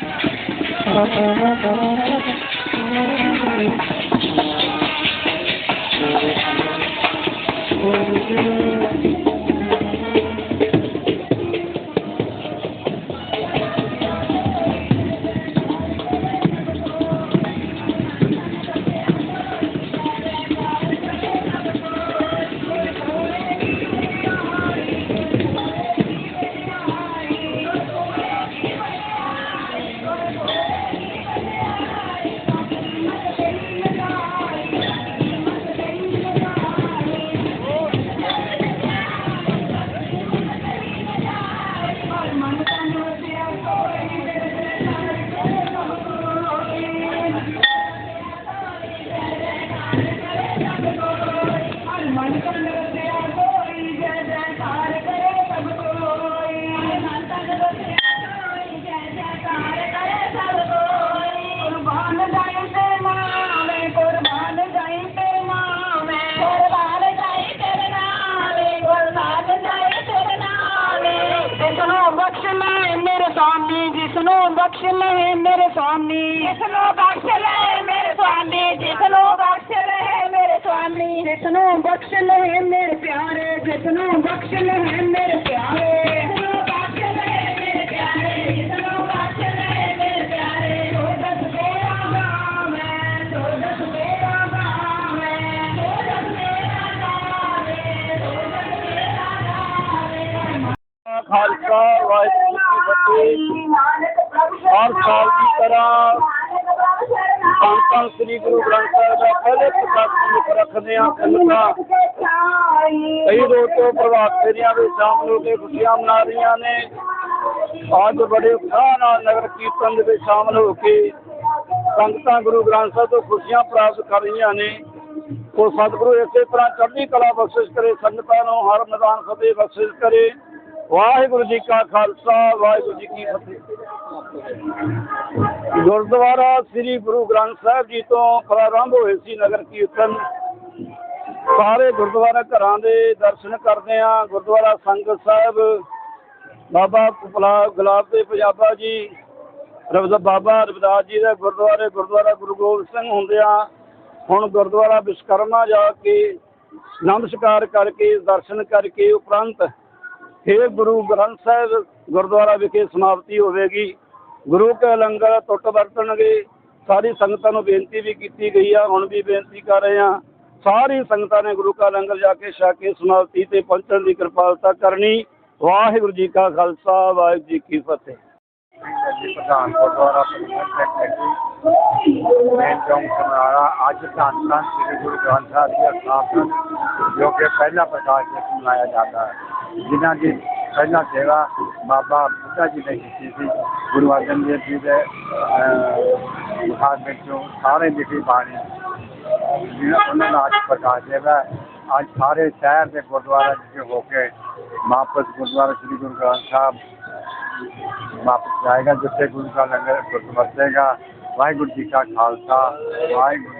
Thank you. स्वामी जिसनो बख्श रहे मेरे स्वामी। जिसनो बख्श रहे मेरे स्वामी जिसनो बख्श रहे मेरे स्वामी। जिसनो बख्श रहे मेरे प्यारे जिसनो बख्श रहे मेरे प्यारे। खालसा वाहगुरु। ਹਰ ਸਾਲ ਦੀ ਤਰ੍ਹਾਂ ਧੰਨ ਧੰਨ ਸ੍ਰੀ ਗੁਰੂ ਗ੍ਰੰਥ ਸਾਹਿਬ ਦਾ ਪਹਿਲੇ ਪ੍ਰਕਾਸ਼ਨ ਵਿੱਚ ਰੱਖਦੇ ਹਾਂ, ਸੰਗਤਾਂ। ਕਈ ਰੋਜ਼ ਤੋਂ ਪ੍ਰਭਾਤ ਫੇਰੀਆਂ ਵਿੱਚ ਸ਼ਾਮਲ ਹੋ ਕੇ ਖੁਸ਼ੀਆਂ ਮਨਾ ਰਹੀਆਂ ਨੇ। ਅੱਜ ਬੜੇ ਉਤਸ਼ਾਹ ਨਾਲ ਨਗਰ ਕੀਰਤਨ ਦੇ ਵਿੱਚ ਸ਼ਾਮਲ ਹੋ ਕੇ ਸੰਗਤਾਂ ਗੁਰੂ ਗ੍ਰੰਥ ਸਾਹਿਬ ਤੋਂ ਖੁਸ਼ੀਆਂ ਪ੍ਰਾਪਤ ਕਰ ਰਹੀਆਂ ਨੇ। ਉਹ ਸਤਿਗੁਰੂ ਇਸੇ ਤਰ੍ਹਾਂ ਚੜ੍ਹਦੀ ਕਲਾ ਬਖਸ਼ਿਸ਼ ਕਰੇ, ਸੰਗਤਾਂ ਨੂੰ ਹਰ ਮੈਦਾਨ ਫਤਿਹ ਬਖਸ਼ਿਸ਼ ਕਰੇ। ਵਾਹਿਗੁਰੂ ਜੀ ਕਾ ਖਾਲਸਾ, ਵਾਹਿਗੁਰੂ ਜੀ ਕੀ ਫਤਿਹ। ਗੁਰਦੁਆਰਾ ਸ੍ਰੀ ਗੁਰੂ ਗ੍ਰੰਥ ਸਾਹਿਬ ਜੀ ਤੋਂ ਪ੍ਰਾਰੰਭ ਹੋਏ ਸੀ ਨਗਰ ਕੀਰਤਨ। ਸਾਰੇ ਗੁਰਦੁਆਰਾ ਘਰਾਂ ਦੇ ਦਰਸ਼ਨ ਕਰਦੇ ਆ ਗੁਰਦੁਆਰਾ ਸੰਗਤ ਸਾਹਿਬ, ਬਾਬਾ ਗੁਲਾ- ਗੁਲਾਬ ਦੇ ਪੰਜਾਬਾ ਜੀ ਰਵਦਾ ਬਾਬਾ ਰਵਿਦਾਸ ਜੀ ਦੇ ਗੁਰਦੁਆਰੇ, ਗੁਰਦੁਆਰਾ ਗੁਰੂ ਗੋਬਿੰਦ ਸਿੰਘ ਹੁੰਦੇ ਆ। ਹੁਣ ਗੁਰਦੁਆਰਾ ਵਿਸ਼ਕਰਮਾ ਜਾ ਕੇ ਨਮਸਕਾਰ ਕਰਕੇ, ਦਰਸ਼ਨ ਕਰਕੇ ਉਪਰੰਤ ਫਿਰ ਗੁਰੂ ਗ੍ਰੰਥ ਸਾਹਿਬ ਗੁਰਦੁਆਰਾ ਵਿਖੇ ਸਮਾਪਤੀ ਹੋਵੇਗੀ। ਗੁਰੂ ਕੇ ਲੰਗਰ ਟੁੱਟ ਵਰਤਣਗੇ। ਸਾਰੀ ਸੰਗਤਾਂ ਨੂੰ ਬੇਨਤੀ ਵੀ ਕੀਤੀ ਗਈ ਆ। ਹੁਣ ਵੀ ਬੇਨਤੀ ਕਰ ਰਹੇ ਆ ਸਾਰੀ ਸੰਗਤਾਂ ਨੇ ਗੁਰੂ ਕਾ ਲੰਗਰ ਜਾ ਕੇ ਛਕ ਕੇ ਸਮਾਪਤੀ ਤੇ ਪਹੁੰਚਣ ਦੀ ਕਿਰਪਾਲਤਾ ਕਰਨੀ। ਵਾਹਿਗੁਰੂ ਜੀ ਕਾ ਖਾਲਸਾ, ਵਾਹਿਗੁਰੂ ਜੀ ਕੀ ਫਤਿਹ। ਪ੍ਰਧਾਨ ਗੁਰਦੁਆਰਾ ਮੈਂ ਚੌਂਕ ਸਮਰਾਲਾ, ਅੱਜ ਧੰਨ ਧੰਨ ਸ੍ਰੀ ਗੁਰੂ ਗ੍ਰੰਥ ਸਾਹਿਬ ਜੀ ਦਾ ਜੋ ਕਿ ਪਹਿਲਾ ਪ੍ਰਕਾਸ਼ ਦਿਵਸ ਮਨਾਇਆ ਜਾਂਦਾ ਹੈ। ਜਿਨ੍ਹਾਂ ਦੀ ਪਹਿਲਾਂ ਸੇਵਾ ਬਾਬਾ ਬੁੱਢਾ ਜੀ ਨੇ ਕੀਤੀ ਸੀ ਗੁਰੂ ਅਰਜਨ ਦੇਵ ਜੀ ਦੇ ਮੁਖਾਰ ਵਿੱਚੋਂ ਸਾਰੇ ਲਿਖੀ ਬਾਣੀ ਜਿਹੜਾ ਉਹਨਾਂ ਦਾ ਅੱਜ ਪ੍ਰਕਾਸ਼ ਦਿਵਸ ਅੱਜ ਸਾਰੇ ਸ਼ਹਿਰ ਦੇ ਗੁਰਦੁਆਰਾ ਜਿੱਥੇ ਹੋ ਕੇ ਵਾਪਸ ਗੁਰਦੁਆਰਾ ਸ੍ਰੀ ਗੁਰੂ ਗ੍ਰੰਥ ਸਾਹਿਬ ਵਾਪਸ ਜਾਏਗਾ ਜਿੱਥੇ ਗੁਰੂ ਦਾ ਲੰਗਰ ਵਰਤੇਗਾ ਵਾਹਿਗੁਰੂ ਜੀ ਕਾ ਖਾਲਸਾ ਵਾਹਿਗੁਰੂ